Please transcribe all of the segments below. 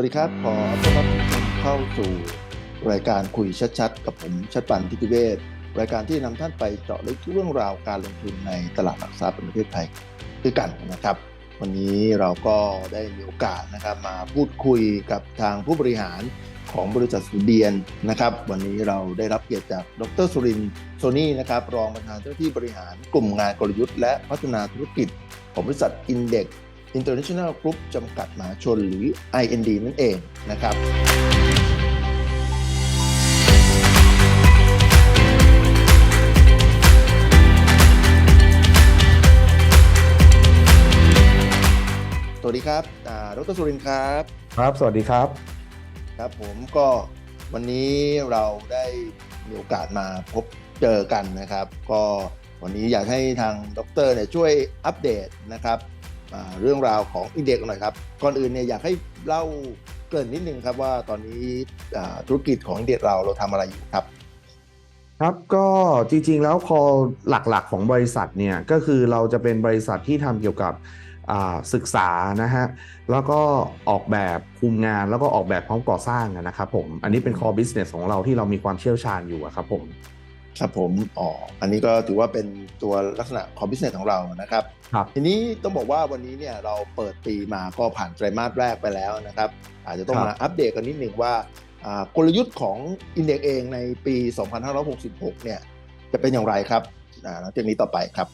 วัสดีครับ ขอต้อนรับทุกท่านเข้าสู่รายการคุยชัดๆ กับผมชัดปันทิติเวศรายการที่นำท่านไปเจาะลึกเรื่องราวการลงทุนในตลาดหลักทรัพย์ประเทศไทยด้วยกันนะครับ วันนี้เราก็ได้มีโอกาสนะครับมาพูดคุยกับทางผู้บริหารของบริษัทสุเดียนนะครับ วันนี้เราได้รับเกียรติจากดรสุรินทร์โซนี่นะครับรองประธานเจ้าหน้าที่บริหารกลุ่มงานกลยุทธ์และพัฒนาธุรกิจของบริษัท Index International Group จำกัดมหาชนหรือ IND นั่นเองนะครับสวัสดีครับอ่าดรสุรินทร์ครับ ครับ สวัสดีครับ ครับผมก็วันนี้เราได้มีโอกาสมาพบเจอกันนะครับ ก็วันนี้อยากให้ทางดรเนี่ยช่วยอัปเดตนะครับอ่า เรื่องราวของอินเด็กหน่อยครับ ก่อนอื่นเนี่ยอยากให้เล่าเกรินนิดนึงครับว่าตอนนี้อ่าธุรกิจของอินเด็กเราเราทำอะไรอยู่ครับ ครับก็จริงๆแล้วพอหลักๆของบริษัทเนี่ยก็คือเราจะเป็นบริษัทที่ทำเกี่ยวกับอ่าศึกษานะฮะแล้วก็ออกแบบคุมงานแล้วก็ออกแบบพร้อมก่อสร้างอะนะครับผมอันนี้เป็น core business ของเราที่เรามีความเชี่ยวชาญอยู่อะครับผมครับผมอ๋ออันนี้ก็ถือว่าเป็นตัวลักษณะของ business ของเรานะครับ ครับทีนี้ต้องบอกว่าวันนี้เนี่ยเราเปิดปีมาก็ผ่านไตรมาสแรกไปแล้วนะครับ อาจจะต้องครับมาอัปเดตกันนิดหนึ่งว่าอ่ากลยุทธ์ของอินเด็กเองในปี 2566 เนี่ยจะเป็นอย่างไรครับอ่าหลังจากนี้ต่อไปครับ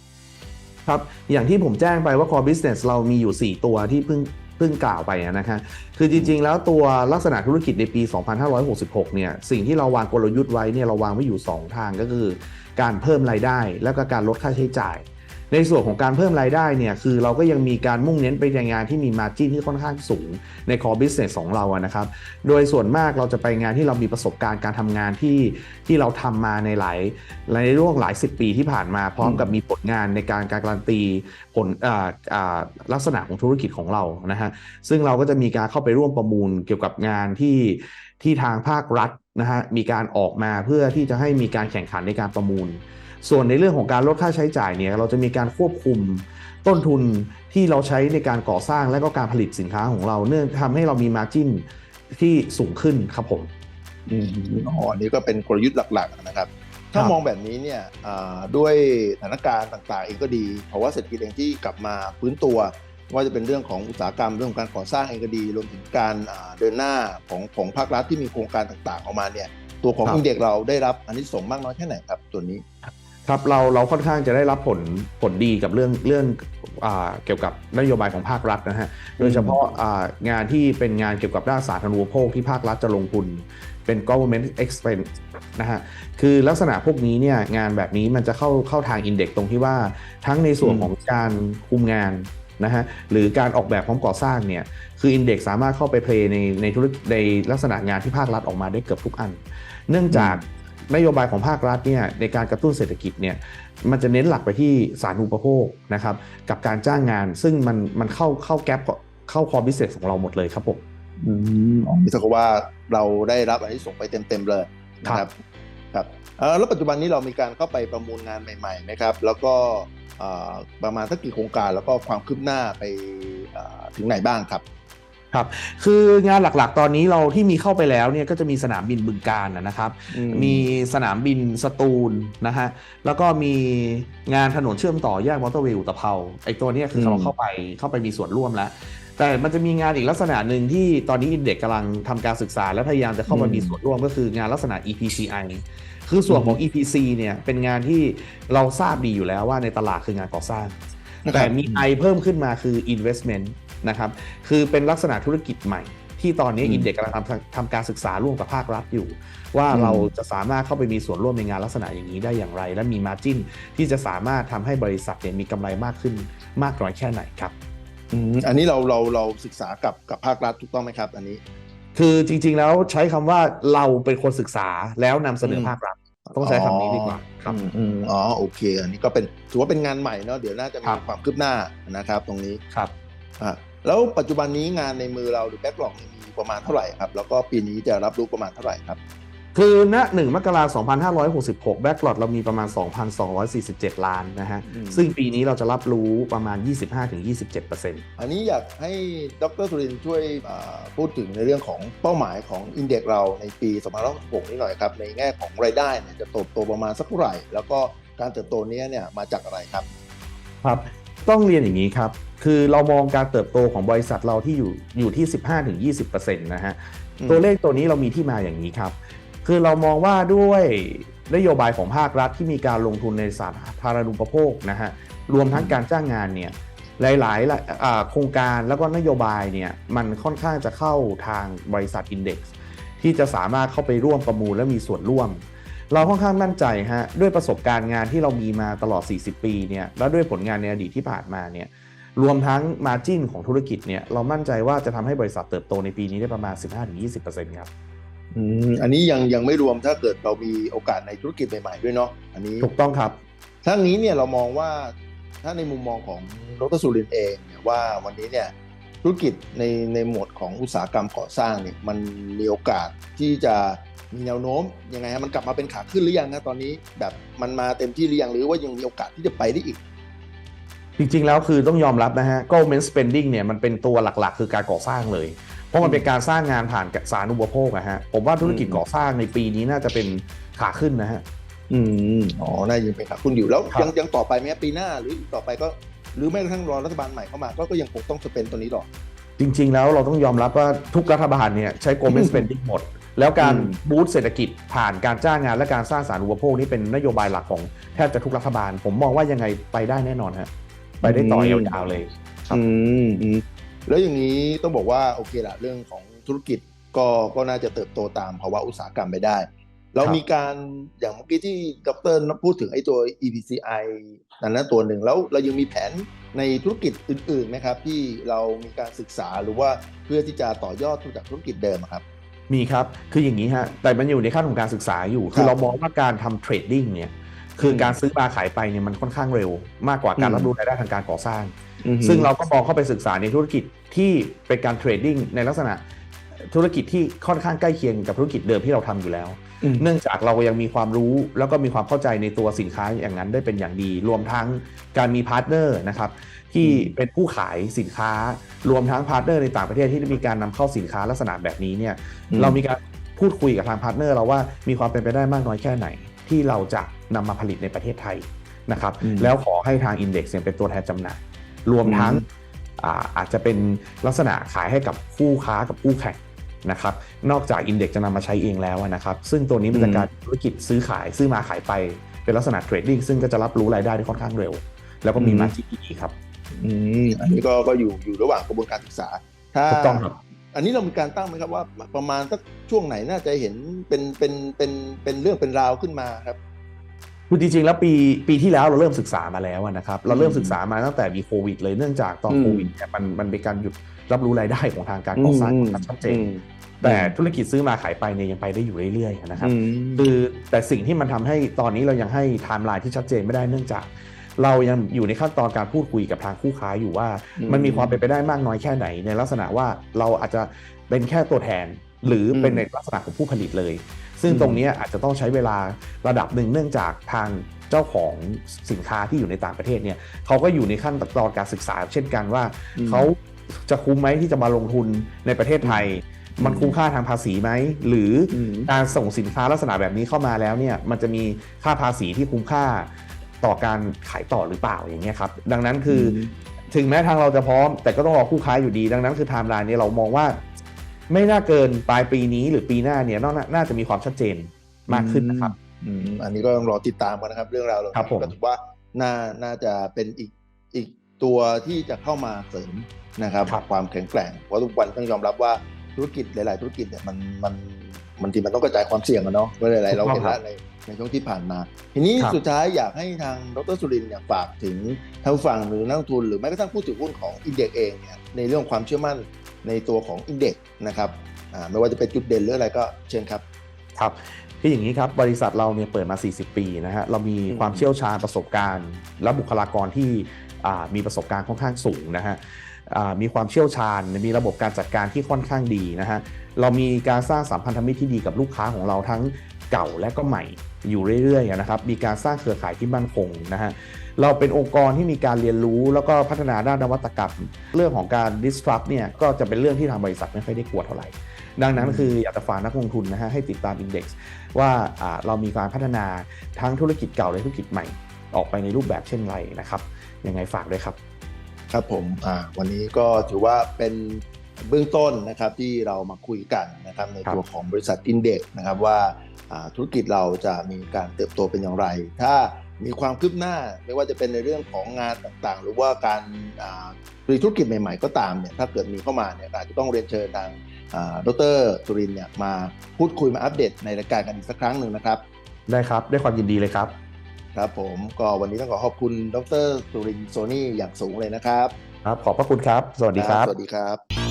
ครับ อย่างที่ผมแจ้งไปว่า core business เรามีอยู่ 4 ตัวที่เพิ่งเพิ่งกล่าวไปอะนะคะคือจริงๆ แล้วตัวลักษณะธุรกิจในปี 2566 เนี่ย สิ่งที่เราวางกลยุทธ์ไว้เนี่ยเราวางไว้อยู่ 2 ทางก็คือ การเพิ่มรายได้ แล้วก็การลดค่าใช้จ่าย ในส่วนของการเพิ่มรายได้เนี่ยคือเราก็ยังมีการมุ่งเน้นไปในงานที่มีมาจิ้นที่ค่อนข้างสูงใน core business ของเราอะนะครับ โดยส่วนมากเราจะไปงานที่เรามีประสบการณ์การทำงานที่ที่เราทำมาในหลายในร่วงหลายสิบปีที่ผ่านมาพร้อมกับมีผลงานในการการการันตีผลอ่าอ่าลักษณะของธุรกิจของเรานะฮะซึ่งเราก็จะมีการเข้าไปร่วมประมูลเกี่ยวกับงานที่ที่ทางภาครัฐนะฮะมีการออกมาเพื่อที่จะให้มีการแข่งขันในการประมูล ส่วนในเรื่องของการลดค่าใช้จ่ายเนี่ยเราจะมีการควบคุมต้นทุนที่เราใช้ในการก่อสร้างและก็การผลิตสินค้าของเราเนื่องทำให้เรามีมาจิ้นที่สูงขึ้นครับผมอืมอ๋ออันนี้ก็เป็นกลยุทธ์หลักๆนะครับ ถ้าครับมองแบบนี้เนี่ยอ่าด้วยสถานการณ์ต่างๆ เองก็ดีเพราะว่าเศรษฐกิจเองที่กลับมาฟื้นตัวว่าจะเป็นเรื่องของอุตสาหกรรมเรื่องของการก่อสร้างเองก็ดีรวมถึงการอ่าเดินหน้าของของภาครัฐที่มีโครงการต่างๆ ออกมาเนี่ยตัวของครับอินเด็กเราได้รับอันนี้ส่งส์มากน้อยแค่ไหนครับตัวนี้ ครับเราเราค่อนข้างจะได้รับผลผลดีกับเรื่องเรื่องอาเกี่ยวกับนโยบายของภาครัฐนะฮะโดยเฉพาะอ่างานที่เป็นงานเกี่ยวกับด้านสาธารณูปโภคที่ภาครัฐจะลงทุนเป็น government expense นะฮะ คือลักษณะพวกนี้เนี่ยงานแบบนี้มันจะเข้าเข้าทางอินเด็กตรงที่ว่าทั้งในส่วนอืมของการคุมงานนะฮะหรือการออกแบบพร้อมก่อสร้างเนี่ยคืออินเด็กสามารถเข้าไปเพลย์ในในธุรกิจในลักษณะงานที่ภาครัฐออกมาได้เกือบทุกอัน เนื่องจาก นโยบายของภาครัฐเนี่ยในการกระตุ้นเศรษฐกิจเนี่ยมันจะเน้นหลักไปที่สาธารณูปโภคนะครับกับการจ้างงานซึ่งมันมันเข้าเข้าแก๊ปเข้าคอบิสเซสของเราหมดเลยครับผมอืมอ๋อนี่เท่ากับว่าเราได้รับอันนี้ส่งส์ไปเต็มๆเลยนะครับครับเอ่อแล้วปัจจุบันนี้เรามีการเข้าไปประมูลงานใหม่ๆไหมครับแล้วก็เอ่อประมาณสักกี่โครงการแล้วก็ความคืบหน้าไปเอ่อถึงไหนบ้างครับ ครับคืองานหลักๆ ตอนนี้เราที่มีเข้าไปแล้วเนี่ยก็จะมีสนามบินบึงการนะนะครับอืมมีสนามบินสตูลนะฮะแล้วก็มีงานถนนเชื่อมต่อแยกมอเตอร์เวย์อุตภเปาไอ้ตัวเนี้ยคืออืมเราเข้าไปเข้าไปมีส่วนร่วมแล้ว แต่มันจะมีงานอีกลักษณะหนึ่งที่ตอนนี้อินเด็กกำลังทำการศึกษา และพยายามจะเข้ามามีส่วนร่วมก็คืองานลักษณะ EPCI คือส่วนของ EPC เนี่ยเป็นงานที่เราทราบดีอยู่แล้วว่าในตลาดคืองานก่อสร้างนะครับแต่มีไอเพิ่มขึ้นมาคือ investment นะครับคือเป็นลักษณะธุรกิจใหม่ ที่ตอนนี้อืมอินเด็กกำลังทำทำการศึกษาร่วมกับภาครัฐอยู่ ว่าอืมเราจะสามารถเข้าไปมีส่วนร่วมในงานลักษณะอย่างนี้ได้อย่างไร และมีมาจิ้นที่จะสามารถทำให้บริษัทเนี่ยมีกำไรมากขึ้นมากน้อยแค่ไหนครับอืมอันนี้เราเราเราศึกษากับกับภาครัฐถูกต้องไหมครับ อันนี้ คือจริง ๆ แล้วใช้คำว่าเราเป็นคนศึกษาแล้วนำเสนอภาครัฐต้องใช้คำนี้ดีกว่าครับอืมอืมอ๋อโอเค อันนี้ก็เป็นถือว่าเป็นงานใหม่เนาะเดี๋ยวน่าจะมีครับความคืบหน้านะครับ ตรงนี้ครับอะ แล้วปัจจุบันนี้งานในมือเราหรือแบ็กหลอกมีประมาณเท่าไหร่ครับ แล้วก็ปีนี้จะรับรู้ประมาณเท่าไหร่ครับ คือณ1มกราคม2566 แบ็กหลอดเรามีประมาณ 2,247 ล้านนะฮะอืมซึ่งปีนี้เราจะรับรู้ประมาณ 25-27%อันนี้อยากให้ดรสุรินทร์ช่วยอ่าพูดถึงในเรื่องของเป้าหมายของอินเด็กซ์เราในปี2566นี้หน่อยครับ ในแง่ของรายได้เนี่ยจะเติบโตประมาณสักเท่าไหร่ แล้วก็การเติบโตเนี้ยเนี่ยมาจากอะไรครับ ครับ ต้องเรียนอย่างนี้ครับ คือเรามองการเติบโตของบริษัทเราที่อยู่อยู่ที่ 15-20%นะฮะอืมตัวเลขตัวนี้เรามีที่มาอย่างนี้ครับ คือเรามองว่าด้วยนโยบายของภาครัฐที่มีการลงทุนในสาธารณูปโภคนะฮะรวมทั้งการจ้างงานเนี่ยหลายๆอ่าโครงการแล้วก็นโยบายเนี่ยมันค่อนข้างจะเข้าทางบริษัทอินเด็กซ์ที่จะสามารถเข้าไปร่วมประมูลและมีส่วนร่วม เราค่อนข้างมั่นใจฮะด้วยประสบการณ์งานที่เรามีมาตลอด 40 ปีเนี่ยและด้วยผลงานในอดีตที่ผ่านมาเนี่ยรวมทั้งมาจิ้นของธุรกิจเนี่ยเรามั่นใจว่าจะทำให้บริษัทเติบโตในปีนี้ได้ประมาณ 15-20%ครับอืมอันนี้ยังยังไม่รวมถ้าเกิดเรามีโอกาสในธุรกิจใหม่ๆด้วยเนาะอันนี้ถูกต้องครับทั้งนี้เนี่ยเรามองว่าถ้าในมุมมองของดรสุรินทร์เองเนี่ยว่าวันนี้เนี่ยธุรกิจในในหมวดของอุตสาหกรรมก่อสร้างเนี่ยมันมีโอกาสที่จะ มีแนวโน้มยังไงฮะมันกลับมาเป็นขาขึ้นหรือยังนะตอนนี้ แบบมันมาเต็มที่หรือยังหรือว่ายังมีโอกาสที่จะไปได้อีก จริงๆแล้วคือต้องยอมรับนะฮะ government spending เนี่ยมันเป็นตัวหลักๆ คือการก่อสร้างเลย เพราะมันเป็นการสร้างงานผ่านสาธารณูปโภคอะฮะผมว่าธุรกิจอืมก่อสร้างในปีนี้น่าจะเป็นขาขึ้นนะฮะอืมอ๋อน่ายังเป็นขาขึ้นอยู่แล้วครับยังยังต่อไปไหมฮะปีหน้าหรือต่อไปก็หรือแม้กระทั่งรอรัฐบาลใหม่เข้ามา ก็ก็ยังคงต้องสเปนตัวนี้หรอจริง ๆ แล้วเราต้องยอมรับว่าทุกรัฐบาลเนี่ยใช้ government spending หมด แล้วการอืมบูสต์เศรษฐกิจผ่านการจ้างงานและการสร้างสาธารณูปโภคนี่เป็นนโยบายหลักของแทบจะทุกรัฐบาล ผมมองว่ายังไงไปได้แน่นอนฮะไปได้ต่อยาวๆเลยครับอืมอืมแล้วอย่างนี้ต้องบอกว่าโอเคละเรื่องของธุรกิจก็ก็น่าจะเติบโตตามภาวะอุตสาหกรรมไปได้ เราครับมีการอย่างเมื่อกี้ที่ดรพูดถึงไอ้ตัว EPCI นั่นนะตัวหนึ่งแล้วเรายังมีแผนในธุรกิจอื่นๆไหมครับ ที่เรามีการศึกษาหรือว่าเพื่อที่จะต่อยอดจากธุรกิจเดิมอะครับ มีครับ คืออย่างนี้ฮะ แต่มันอยู่ในขั้นของการศึกษาอยู่คคืรัอบเรามองว่าการทำเทรดดิ้งเนี่ย คืออมการซื้อมาขายไปเนี่ยมันค่อนข้างเร็ว มากกว่าการอืมรับรู้รายได้ทางการก่อสร้างอือฮึซึ่งเราก็มองเข้าไปศึกษาในธุรกิจที่เป็นการเทรดดิ้งในลักษณะธุรกิจที่ค่อนข้างใกล้เคียงกับธุรกิจเดิมที่เราทำอยู่แล้วอืมเนื่องจากเรายังมีความรู้แล้วก็มีความเข้าใจในตัวสินค้าอย่างนั้นได้เป็นอย่างดี รวมทั้งการมีพาร์ทเนอร์นะครับ ที่อืมเป็นผู้ขายสินค้า รวมทั้งพาร์ทเนอร์ในต่างประเทศที่ได้มีการนำเข้าสินค้าลักษณะแบบนี้เนี่ยเรามีการพูดคุยกับทางพาร์ทเนอร์เราว่ามีความเป็นไปได้มากน้อยแค่ไหน ที่เราจะนำมาผลิตในประเทศไทยนะครับอืมแล้วขอให้ทางอินเด็กซ์เป็นตัวแทนจำหน่ายรวมทั้งอืมอ่าอาจจะเป็นลักษณะขายให้กับคู่ค้ากับคู่แข่งนะครับนอกจากอินเด็กซ์จะนำมาใช้เองแล้วนะครับซึ่งตัวนี้มันจะกลารธุรกิจซื้อขายซื้อมาขายไปเป็นลักษณะเทรดดิ้งซึ่งก็จะรับรู้รายได้ที่ค่อนข้างเร็ว แล้วก็มีมาจิ้นที่ดีครับ อืมอันนี้ก็ก็อยู่อยู่ระหว่างกระบวนการศึกษา ถ้าถูกต้องครับ อันนี้เรามีการตั้งไหมครับว่าประมาณสักช่วงไหนน่าจะเห็นเป็นเป็นเป็นเป็นเรื่องเป็นราวขึ้นมาครับคือจริงๆแล้วปีปีที่แล้วเราเริ่มศึกษามาแล้วนะครับเราเริ่มอืมศึกษามาตั้งแต่มีโควิด เลยเนื่องจากตอนอืมโควิดเนี่ยมันมันเป็นการหยุดรับรู้รายได้ของทางการก่อสร้างอย่างชัดเจนอืมแต่ธุรกิจซื้อมาขายไปเนี่ยยังไปได้อยู่เรื่อยๆนะครับอืมคือแต่สิ่งที่มันทำให้ตอนนี้เรายังให้ไทม์ไลน์ที่ชัดเจนไม่ได้เนื่องจาก เรายังอยู่ในขั้นตอนการพูดคุยกับทางคู่ค้าอยู่ว่าอืมมันมีความเป็นไปได้มากน้อยแค่ไหน ในลักษณะว่าเราอาจจะเป็นแค่ตัวแทน หรือเป็นอืมในลักษณะของผู้ผลิตเลย ซึ่งอืมตรงเนี้ยอาจจะต้องใช้เวลาระดับหนึ่งเนื่องจากทางเจ้าของสินค้าที่อยู่ในต่างประเทศเนี่ยเขาก็อยู่ในขั้นตอนการศึกษา เช่นกันว่าเขาจะคุ้มไหมที่จะมาลงทุนในประเทศไทยมันคุ้มค่าทางภาษีไหม หรืออมการส่งสินค้าลักษณะแบบนี้เข้ามาแล้วเนี่ยมันจะมีค่าภาษีที่คุ้มค่า ต่อการขายต่อหรือเปล่าอย่างเงี้ยครับดังนั้นคืออมถึงแม้ทางเราจะพร้อม แต่ก็ต้องรอคู่ค้าอยู่ดี ดังนั้นคือไทม์ไลน์เนี่ยเรามองว่าไม่น่าเกินปลายปีนี้หรือปีหน้าเนี่ยน่าน่าจะมีความชัดเจนมากขึ้นนะครับอืมอันนี้ก็ต้องรอติดตามกันนะครับ เรื่องราวเหล่าครับนี้ผมก็ถือว่าน่าน่าจะเป็นอีกอีกตัวที่จะเข้ามาเสริมนะครับ ความแข็งแกร่งเพราะทุกวันต้องยอมรับว่าธุรกิจหลาย ๆ ธุรกิจเนี่ยมันมัน มันทีมันต้องกระจายความเสี่ยงอะเนาะเมื่อหลายๆเราเห็นแล้วในในช่วงที่ผ่านมา ทีนี้ครับสุดท้ายอยากให้ทางดรสุรินทร์เนี่ยฝากถึงท่านผู้ฟังหรือนักลงทุน หรือแม้กระทั่งผู้ถือหุ้นของอินเด็กเองเนี่ยในเรื่องความเชื่อมั่นในตัวของอินเด็กนะครับอ่าไม่ว่าจะเป็นจุดเด่นหรืออะไรก็เชิญครับครับคืออย่างนี้ครับบริษัทเราเนี่ยเปิดมา 40 ปีนะฮะเรามีอืมความเชี่ยวชาญประสบการณ์ และบุคลากรที่อ่ามีประสบการณ์ค่อนข้างสูงนะฮะอ่า มีความเชี่ยวชาญ มีระบบการจัดการที่ค่อนข้างดีนะฮะเรามีการสร้างสัมพันธมิตรที่ดีกับลูกค้าของเราทั้งเก่าและก็ใหม่อยู่เรื่อยๆนะครับ มีการสร้างเครือข่ายที่มั่นคงนะฮะเราเป็นองค์กรที่มีการเรียนรู้แล้วก็พัฒนาด้านนวัตกรรม เรื่องของการ disrupt เนี่ยก็จะเป็นเรื่องที่ทางบริษัทไม่ค่อยได้กลัวเท่าไหร่ ดังนั้นคืออยากจะฝากนักลงทุนนะฮะให้ติดตาม Index ว่าอ่าเรามีการพัฒนาทั้งธุรกิจเก่าและธุรกิจใหม่ ออกไปในรูปแบบเช่นไรนะครับยังไงฝากด้วยครับ ครับผมอ่าวันนี้ก็ถือว่าเป็นเบื้องต้นนะครับที่เรามาคุยกันนะครับในครับตัวของบริษัทอินเด็กนะครับว่าอ่าธุรกิจเราจะมีการเติบโตเป็นอย่างไร ถ้ามีความคืบหน้าไม่ว่าจะเป็นในเรื่องของงานต่างๆ หรือว่าการอ่ามีธุรกิจใหม่ ๆ ก็ตามเนี่ยถ้าเกิดมีเข้ามาเนี่ยอาจจะต้องเรียนเชิญทางอ่าดรสุรินทร์เนี่ยมาพูดคุยมาอัปเดตในรายการกันอีกสักครั้งหนึ่งนะครับ ได้ครับด้วยความยินดีเลยครับ ครับผมก็วันนี้ต้องขอขอบคุณดรสุรินทร์โซนี่อย่างสูงเลยนะครับ ครับ ขอบพระคุณครับ สวัสดีครับ สวัสดีครับ